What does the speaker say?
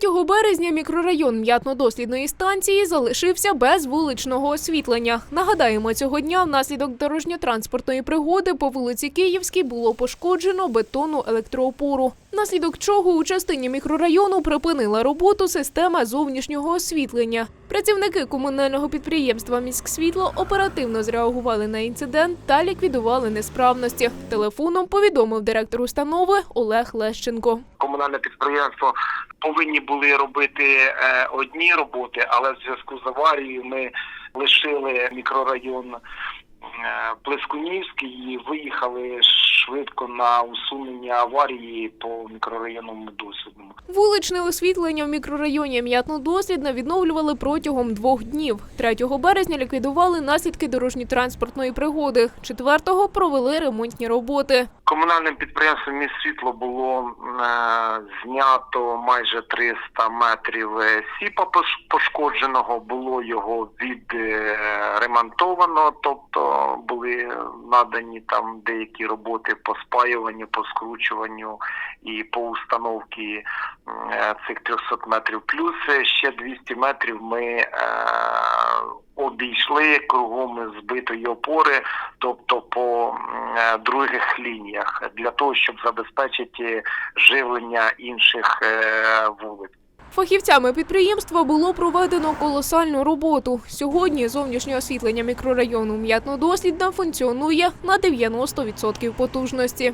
3 березня мікрорайон м'ятно-дослідної станції залишився без вуличного освітлення. Нагадаємо, цього дня внаслідок дорожньо-транспортної пригоди по вулиці Київській було пошкоджено бетонну електроопору. Внаслідок чого у частині мікрорайону припинила роботу система зовнішнього освітлення. Працівники комунального підприємства «Міськсвітло» оперативно зреагували на інцидент та ліквідували несправності. Телефоном повідомив директор установи Олег Лещенко. комунальне підприємство повинні були робити е, одні роботи, але в зв'язку з аварією ми лишили мікрорайон Плескунівський і виїхали швидко на усунення аварії по мікрорайонному досвідному. Вуличне освітлення в мікрорайоні М'ятно-Дослідна відновлювали протягом двох днів. 3 березня ліквідували наслідки дорожньо-транспортної пригоди. 4-го провели ремонтні роботи. Комунальним підприємством «Міст світло було е, знято майже 300 метрів е, сіпа пош- пошкодженого, було його відремонтовано, тобто були надані там деякі роботи по спаюванню, по скручуванню і по установці е, цих 300 метрів. Плюс е, ще 200 метрів ми е, обійшли кругом збитої опори, тобто по других лініях, для того, щоб забезпечити живлення інших вулиць. Фахівцями підприємства було проведено колосальну роботу. Сьогодні зовнішнє освітлення мікрорайону М'ятно-Дослідна функціонує на 90% потужності.